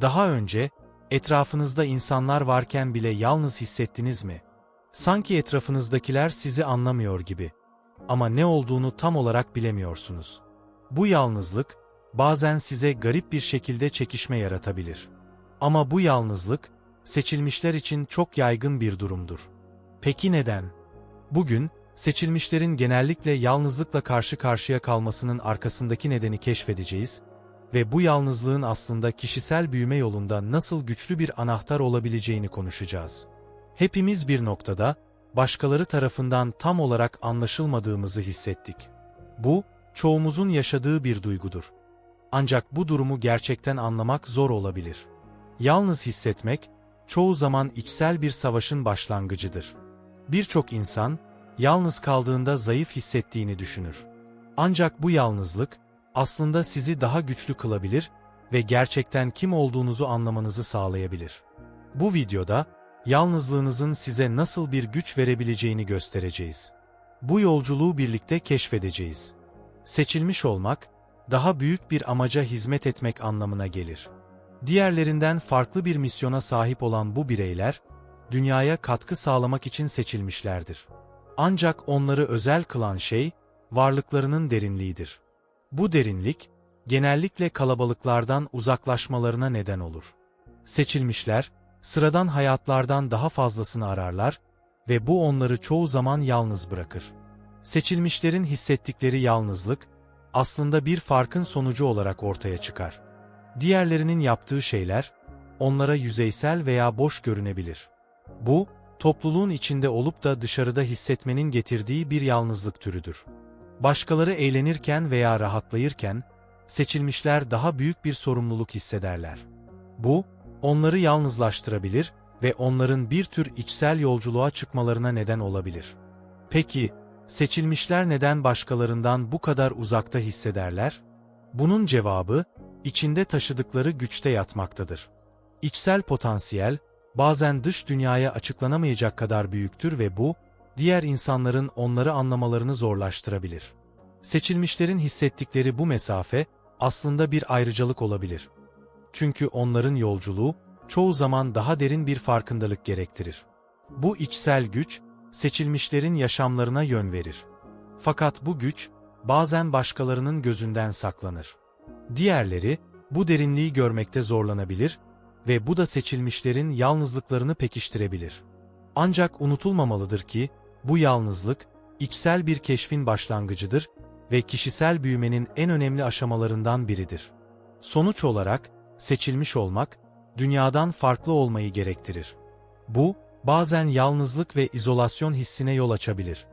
Daha önce, etrafınızda insanlar varken bile yalnız hissettiniz mi? Sanki etrafınızdakiler sizi anlamıyor gibi. Ama ne olduğunu tam olarak bilemiyorsunuz. Bu yalnızlık, bazen size garip bir şekilde çekişme yaratabilir. Ama bu yalnızlık, seçilmişler için çok yaygın bir durumdur. Peki neden? Bugün, seçilmişlerin genellikle yalnızlıkla karşı karşıya kalmasının arkasındaki nedeni keşfedeceğiz ve bu yalnızlığın aslında kişisel büyüme yolunda nasıl güçlü bir anahtar olabileceğini konuşacağız. Hepimiz bir noktada, başkaları tarafından tam olarak anlaşılmadığımızı hissettik. Bu, çoğumuzun yaşadığı bir duygudur. Ancak bu durumu gerçekten anlamak zor olabilir. Yalnız hissetmek, çoğu zaman içsel bir savaşın başlangıcıdır. Birçok insan, yalnız kaldığında zayıf hissettiğini düşünür. Ancak bu yalnızlık, aslında sizi daha güçlü kılabilir ve gerçekten kim olduğunuzu anlamanızı sağlayabilir. Bu videoda, yalnızlığınızın size nasıl bir güç verebileceğini göstereceğiz. Bu yolculuğu birlikte keşfedeceğiz. Seçilmiş olmak, daha büyük bir amaca hizmet etmek anlamına gelir. Diğerlerinden farklı bir misyona sahip olan bu bireyler, dünyaya katkı sağlamak için seçilmişlerdir. Ancak onları özel kılan şey, varlıklarının derinliğidir. Bu derinlik, genellikle kalabalıklardan uzaklaşmalarına neden olur. Seçilmişler, sıradan hayatlardan daha fazlasını ararlar ve bu onları çoğu zaman yalnız bırakır. Seçilmişlerin hissettikleri yalnızlık, aslında bir farkın sonucu olarak ortaya çıkar. Diğerlerinin yaptığı şeyler, onlara yüzeysel veya boş görünebilir. Bu, topluluğun içinde olup da dışarıda hissetmenin getirdiği bir yalnızlık türüdür. Başkaları eğlenirken veya rahatlayırken, seçilmişler daha büyük bir sorumluluk hissederler. Bu, onları yalnızlaştırabilir ve onların bir tür içsel yolculuğa çıkmalarına neden olabilir. Peki, seçilmişler neden başkalarından bu kadar uzakta hissederler? Bunun cevabı, içinde taşıdıkları güçte yatmaktadır. İçsel potansiyel, bazen dış dünyaya açıklanamayacak kadar büyüktür ve bu, diğer insanların onları anlamalarını zorlaştırabilir. Seçilmişlerin hissettikleri bu mesafe, aslında bir ayrıcalık olabilir. Çünkü onların yolculuğu, çoğu zaman daha derin bir farkındalık gerektirir. Bu içsel güç, seçilmişlerin yaşamlarına yön verir. Fakat bu güç, bazen başkalarının gözünden saklanır. Diğerleri, bu derinliği görmekte zorlanabilir ve bu da seçilmişlerin yalnızlıklarını pekiştirebilir. Ancak unutulmamalıdır ki, bu yalnızlık, içsel bir keşfin başlangıcıdır ve kişisel büyümenin en önemli aşamalarından biridir. Sonuç olarak, seçilmiş olmak, dünyadan farklı olmayı gerektirir. Bu, bazen yalnızlık ve izolasyon hissine yol açabilir.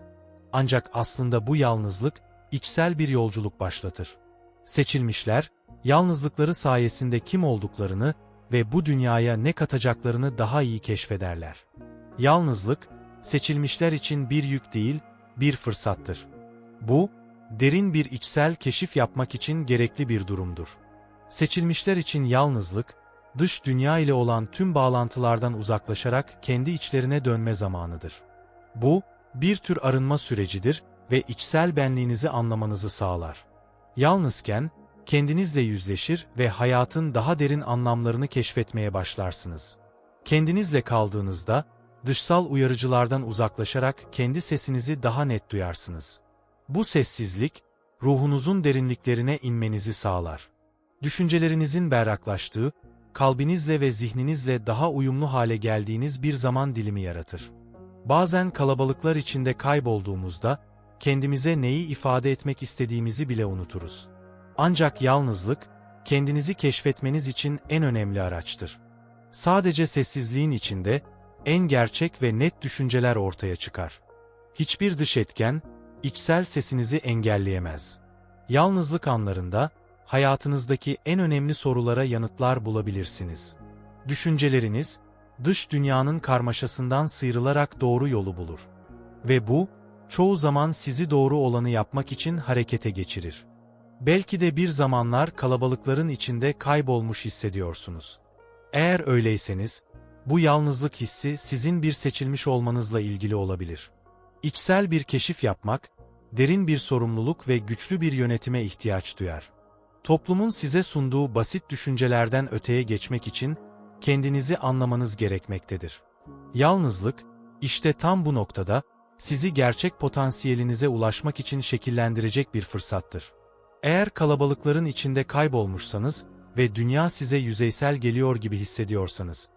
Ancak aslında bu yalnızlık, içsel bir yolculuk başlatır. Seçilmişler, yalnızlıkları sayesinde kim olduklarını ve bu dünyaya ne katacaklarını daha iyi keşfederler. Yalnızlık, seçilmişler için bir yük değil, bir fırsattır. Bu, derin bir içsel keşif yapmak için gerekli bir durumdur. Seçilmişler için yalnızlık, dış dünya ile olan tüm bağlantılardan uzaklaşarak kendi içlerine dönme zamanıdır. Bu, bir tür arınma sürecidir ve içsel benliğinizi anlamanızı sağlar. Yalnızken, kendinizle yüzleşir ve hayatın daha derin anlamlarını keşfetmeye başlarsınız. Kendinizle kaldığınızda, dışsal uyarıcılardan uzaklaşarak kendi sesinizi daha net duyarsınız. Bu sessizlik, ruhunuzun derinliklerine inmenizi sağlar. Düşüncelerinizin berraklaştığı, kalbinizle ve zihninizle daha uyumlu hale geldiğiniz bir zaman dilimi yaratır. Bazen kalabalıklar içinde kaybolduğumuzda, kendimize neyi ifade etmek istediğimizi bile unuturuz. Ancak yalnızlık, kendinizi keşfetmeniz için en önemli araçtır. Sadece sessizliğin içinde, en gerçek ve net düşünceler ortaya çıkar. Hiçbir dış etken, içsel sesinizi engelleyemez. Yalnızlık anlarında, hayatınızdaki en önemli sorulara yanıtlar bulabilirsiniz. Düşünceleriniz, dış dünyanın karmaşasından sıyrılarak doğru yolu bulur. Ve bu, çoğu zaman sizi doğru olanı yapmak için harekete geçirir. Belki de bir zamanlar kalabalıkların içinde kaybolmuş hissediyorsunuz. Eğer öyleyseniz, bu yalnızlık hissi sizin bir seçilmiş olmanızla ilgili olabilir. İçsel bir keşif yapmak, derin bir sorumluluk ve güçlü bir yönetime ihtiyaç duyar. Toplumun size sunduğu basit düşüncelerden öteye geçmek için kendinizi anlamanız gerekmektedir. Yalnızlık, işte tam bu noktada sizi gerçek potansiyelinize ulaşmak için şekillendirecek bir fırsattır. Eğer kalabalıkların içinde kaybolmuşsanız ve dünya size yüzeysel geliyor gibi hissediyorsanız,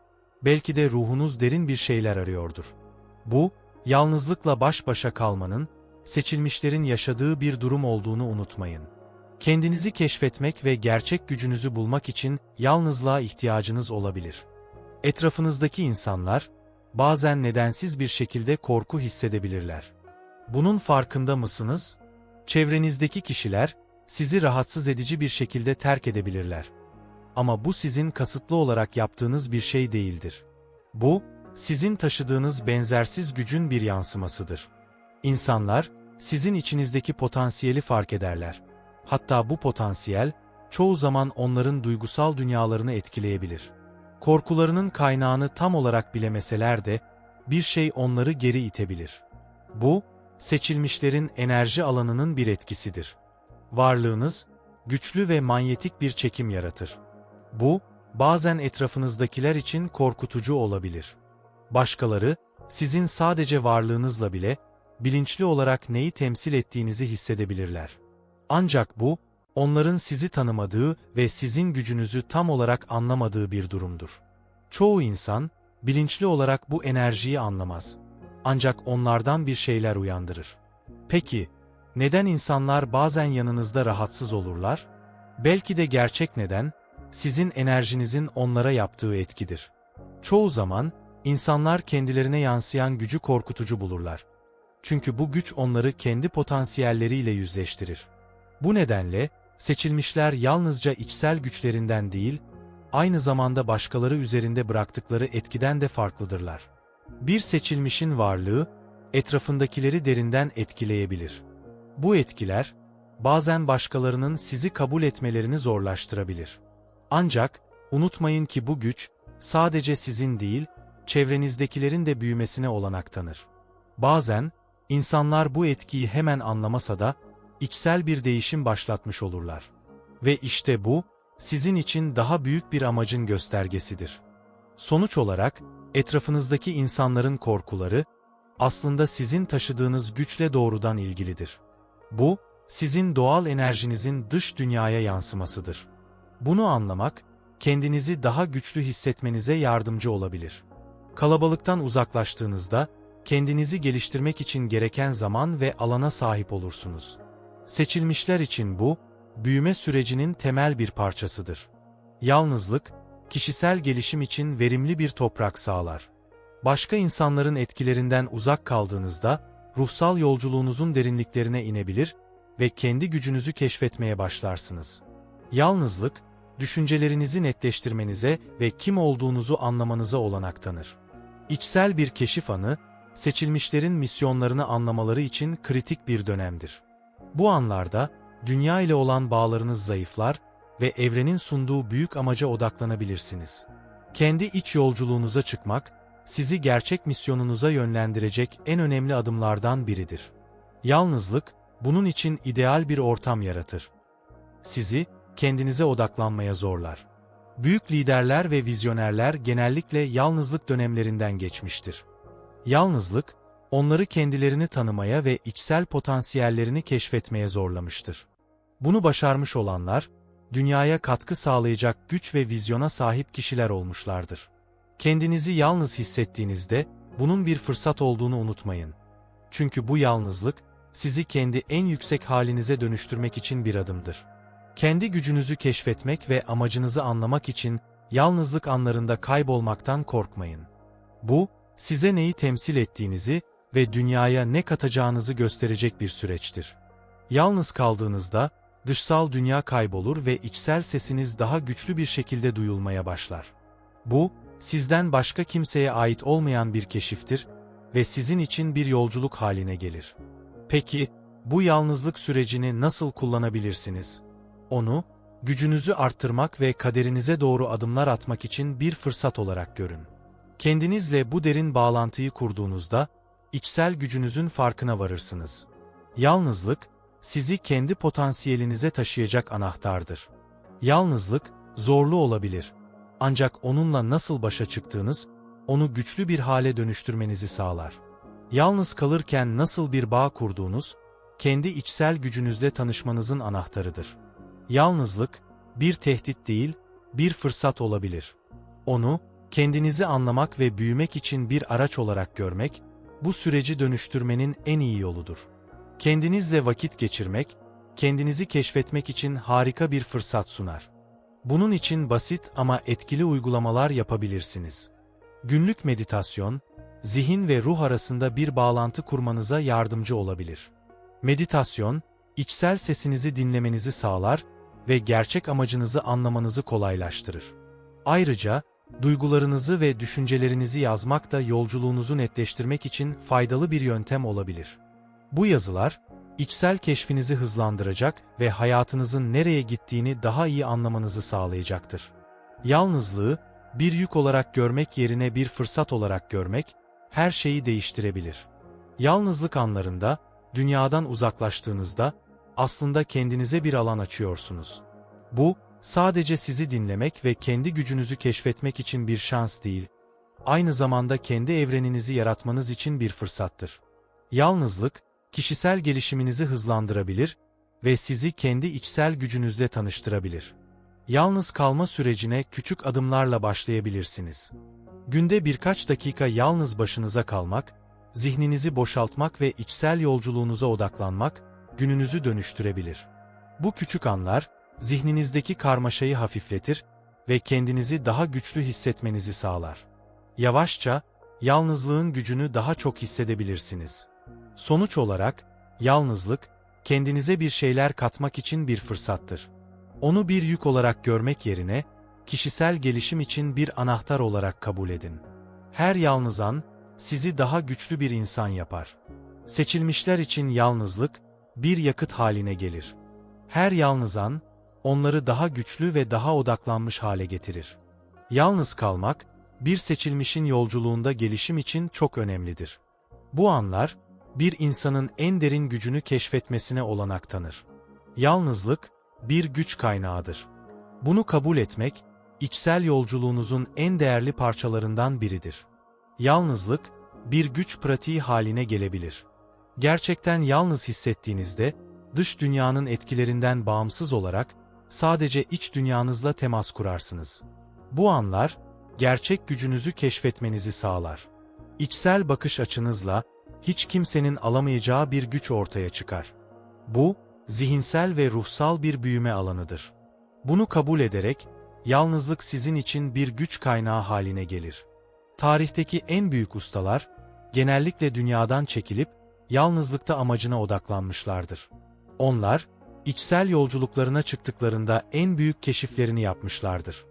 belki de ruhunuz derin bir şeyler arıyordur. Bu, yalnızlıkla baş başa kalmanın, seçilmişlerin yaşadığı bir durum olduğunu unutmayın. Kendinizi keşfetmek ve gerçek gücünüzü bulmak için yalnızlığa ihtiyacınız olabilir. Etrafınızdaki insanlar, bazen nedensiz bir şekilde korku hissedebilirler. Bunun farkında mısınız? Çevrenizdeki kişiler, sizi rahatsız edici bir şekilde terk edebilirler. Ama bu sizin kasıtlı olarak yaptığınız bir şey değildir. Bu, sizin taşıdığınız benzersiz gücün bir yansımasıdır. İnsanlar, sizin içinizdeki potansiyeli fark ederler. Hatta bu potansiyel, çoğu zaman onların duygusal dünyalarını etkileyebilir. Korkularının kaynağını tam olarak bilemeseler de, bir şey onları geri itebilir. Bu, seçilmişlerin enerji alanının bir etkisidir. Varlığınız, güçlü ve manyetik bir çekim yaratır. Bu, bazen etrafınızdakiler için korkutucu olabilir. Başkaları, sizin sadece varlığınızla bile, bilinçli olarak neyi temsil ettiğinizi hissedebilirler. Ancak bu, onların sizi tanımadığı ve sizin gücünüzü tam olarak anlamadığı bir durumdur. Çoğu insan, bilinçli olarak bu enerjiyi anlamaz. Ancak onlardan bir şeyler uyandırır. Peki, neden insanlar bazen yanınızda rahatsız olurlar? Belki de gerçek neden, sizin enerjinizin onlara yaptığı etkidir. Çoğu zaman, insanlar kendilerine yansıyan gücü korkutucu bulurlar. Çünkü bu güç onları kendi potansiyelleriyle yüzleştirir. Bu nedenle, seçilmişler yalnızca içsel güçlerinden değil, aynı zamanda başkaları üzerinde bıraktıkları etkiden de farklıdırlar. Bir seçilmişin varlığı, etrafındakileri derinden etkileyebilir. Bu etkiler, bazen başkalarının sizi kabul etmelerini zorlaştırabilir. Ancak, unutmayın ki bu güç, sadece sizin değil, çevrenizdekilerin de büyümesine olanak tanır. Bazen, insanlar bu etkiyi hemen anlamasa da, içsel bir değişim başlatmış olurlar. Ve işte bu, sizin için daha büyük bir amacın göstergesidir. Sonuç olarak, etrafınızdaki insanların korkuları, aslında sizin taşıdığınız güçle doğrudan ilgilidir. Bu, sizin doğal enerjinizin dış dünyaya yansımasıdır. Bunu anlamak, kendinizi daha güçlü hissetmenize yardımcı olabilir. Kalabalıktan uzaklaştığınızda, kendinizi geliştirmek için gereken zaman ve alana sahip olursunuz. Seçilmişler için bu, büyüme sürecinin temel bir parçasıdır. Yalnızlık, kişisel gelişim için verimli bir toprak sağlar. Başka insanların etkilerinden uzak kaldığınızda, ruhsal yolculuğunuzun derinliklerine inebilir ve kendi gücünüzü keşfetmeye başlarsınız. Yalnızlık, düşüncelerinizi netleştirmenize ve kim olduğunuzu anlamanıza olanak tanır. İçsel bir keşif anı, seçilmişlerin misyonlarını anlamaları için kritik bir dönemdir. Bu anlarda, dünya ile olan bağlarınız zayıflar ve evrenin sunduğu büyük amaca odaklanabilirsiniz. Kendi iç yolculuğunuza çıkmak, sizi gerçek misyonunuza yönlendirecek en önemli adımlardan biridir. Yalnızlık, bunun için ideal bir ortam yaratır. Sizi, kendinize odaklanmaya zorlar. Büyük liderler ve vizyonerler genellikle yalnızlık dönemlerinden geçmiştir. Yalnızlık, onları kendilerini tanımaya ve içsel potansiyellerini keşfetmeye zorlamıştır. Bunu başarmış olanlar, dünyaya katkı sağlayacak güç ve vizyona sahip kişiler olmuşlardır. Kendinizi yalnız hissettiğinizde, bunun bir fırsat olduğunu unutmayın. Çünkü bu yalnızlık, sizi kendi en yüksek halinize dönüştürmek için bir adımdır. Kendi gücünüzü keşfetmek ve amacınızı anlamak için yalnızlık anlarında kaybolmaktan korkmayın. Bu, size neyi temsil ettiğinizi ve dünyaya ne katacağınızı gösterecek bir süreçtir. Yalnız kaldığınızda, dışsal dünya kaybolur ve içsel sesiniz daha güçlü bir şekilde duyulmaya başlar. Bu, sizden başka kimseye ait olmayan bir keşiftir ve sizin için bir yolculuk haline gelir. Peki, bu yalnızlık sürecini nasıl kullanabilirsiniz? Onu, gücünüzü arttırmak ve kaderinize doğru adımlar atmak için bir fırsat olarak görün. Kendinizle bu derin bağlantıyı kurduğunuzda, içsel gücünüzün farkına varırsınız. Yalnızlık, sizi kendi potansiyelinize taşıyacak anahtardır. Yalnızlık, zorlu olabilir. Ancak onunla nasıl başa çıktığınız, onu güçlü bir hale dönüştürmenizi sağlar. Yalnız kalırken nasıl bir bağ kurduğunuz, kendi içsel gücünüzle tanışmanızın anahtarıdır. Yalnızlık, bir tehdit değil, bir fırsat olabilir. Onu, kendinizi anlamak ve büyümek için bir araç olarak görmek, bu süreci dönüştürmenin en iyi yoludur. Kendinizle vakit geçirmek, kendinizi keşfetmek için harika bir fırsat sunar. Bunun için basit ama etkili uygulamalar yapabilirsiniz. Günlük meditasyon, zihin ve ruh arasında bir bağlantı kurmanıza yardımcı olabilir. Meditasyon, içsel sesinizi dinlemenizi sağlar ve gerçek amacınızı anlamanızı kolaylaştırır. Ayrıca, duygularınızı ve düşüncelerinizi yazmak da yolculuğunuzu netleştirmek için faydalı bir yöntem olabilir. Bu yazılar, içsel keşfinizi hızlandıracak ve hayatınızın nereye gittiğini daha iyi anlamanızı sağlayacaktır. Yalnızlığı, bir yük olarak görmek yerine bir fırsat olarak görmek, her şeyi değiştirebilir. Yalnızlık anlarında, dünyadan uzaklaştığınızda, aslında kendinize bir alan açıyorsunuz. Bu, sadece sizi dinlemek ve kendi gücünüzü keşfetmek için bir şans değil, aynı zamanda kendi evreninizi yaratmanız için bir fırsattır. Yalnızlık, kişisel gelişiminizi hızlandırabilir ve sizi kendi içsel gücünüzle tanıştırabilir. Yalnız kalma sürecine küçük adımlarla başlayabilirsiniz. Günde birkaç dakika yalnız başınıza kalmak, zihninizi boşaltmak ve içsel yolculuğunuza odaklanmak, gününüzü dönüştürebilir. Bu küçük anlar, zihninizdeki karmaşayı hafifletir ve kendinizi daha güçlü hissetmenizi sağlar. Yavaşça, yalnızlığın gücünü daha çok hissedebilirsiniz. Sonuç olarak, yalnızlık, kendinize bir şeyler katmak için bir fırsattır. Onu bir yük olarak görmek yerine, kişisel gelişim için bir anahtar olarak kabul edin. Her yalnız an, sizi daha güçlü bir insan yapar. Seçilmişler için yalnızlık, bir yakıt haline gelir. Her yalnız an, onları daha güçlü ve daha odaklanmış hale getirir. Yalnız kalmak, bir seçilmişin yolculuğunda gelişim için çok önemlidir. Bu anlar, bir insanın en derin gücünü keşfetmesine olanak tanır. Yalnızlık, bir güç kaynağıdır. Bunu kabul etmek, içsel yolculuğunuzun en değerli parçalarından biridir. Yalnızlık, bir güç pratiği haline gelebilir. Gerçekten yalnız hissettiğinizde, dış dünyanın etkilerinden bağımsız olarak, sadece iç dünyanızla temas kurarsınız. Bu anlar, gerçek gücünüzü keşfetmenizi sağlar. İçsel bakış açınızla, hiç kimsenin alamayacağı bir güç ortaya çıkar. Bu, zihinsel ve ruhsal bir büyüme alanıdır. Bunu kabul ederek, yalnızlık sizin için bir güç kaynağı haline gelir. Tarihteki en büyük ustalar, genellikle dünyadan çekilip, yalnızlıkta amacına odaklanmışlardır. Onlar, içsel yolculuklarına çıktıklarında en büyük keşiflerini yapmışlardır.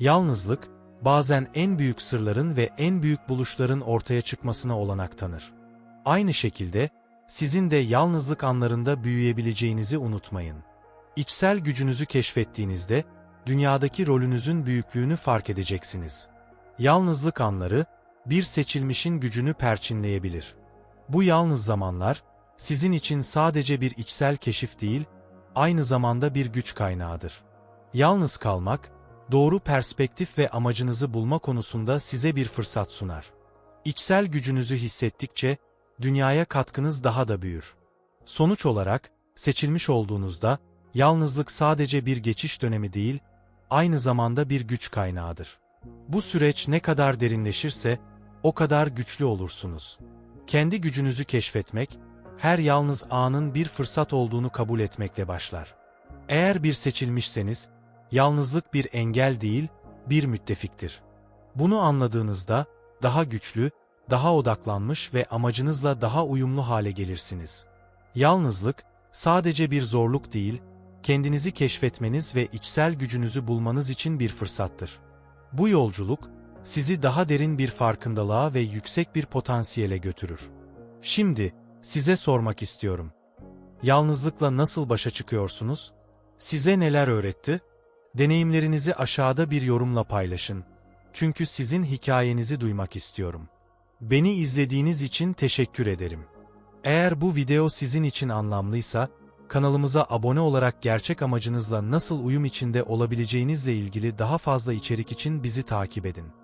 Yalnızlık, bazen en büyük sırların ve en büyük buluşların ortaya çıkmasına olanak tanır. Aynı şekilde, sizin de yalnızlık anlarında büyüyebileceğinizi unutmayın. İçsel gücünüzü keşfettiğinizde, dünyadaki rolünüzün büyüklüğünü fark edeceksiniz. Yalnızlık anları, bir seçilmişin gücünü perçinleyebilir. Bu yalnız zamanlar, sizin için sadece bir içsel keşif değil, aynı zamanda bir güç kaynağıdır. Yalnız kalmak, doğru perspektif ve amacınızı bulma konusunda size bir fırsat sunar. İçsel gücünüzü hissettikçe, dünyaya katkınız daha da büyür. Sonuç olarak, seçilmiş olduğunuzda, yalnızlık sadece bir geçiş dönemi değil, aynı zamanda bir güç kaynağıdır. Bu süreç ne kadar derinleşirse, o kadar güçlü olursunuz. Kendi gücünüzü keşfetmek, her yalnız anın bir fırsat olduğunu kabul etmekle başlar. Eğer bir seçilmişseniz, yalnızlık bir engel değil, bir müttefiktir. Bunu anladığınızda, daha güçlü, daha odaklanmış ve amacınızla daha uyumlu hale gelirsiniz. Yalnızlık, sadece bir zorluk değil, kendinizi keşfetmeniz ve içsel gücünüzü bulmanız için bir fırsattır. Bu yolculuk, sizi daha derin bir farkındalığa ve yüksek bir potansiyele götürür. Şimdi, size sormak istiyorum. Yalnızlıkla nasıl başa çıkıyorsunuz? Size neler öğretti? Deneyimlerinizi aşağıda bir yorumla paylaşın. Çünkü sizin hikayenizi duymak istiyorum. Beni izlediğiniz için teşekkür ederim. Eğer bu video sizin için anlamlıysa, Kanalımıza abone olarak gerçek amacınızla nasıl uyum içinde olabileceğinizle ilgili daha fazla içerik için bizi takip edin.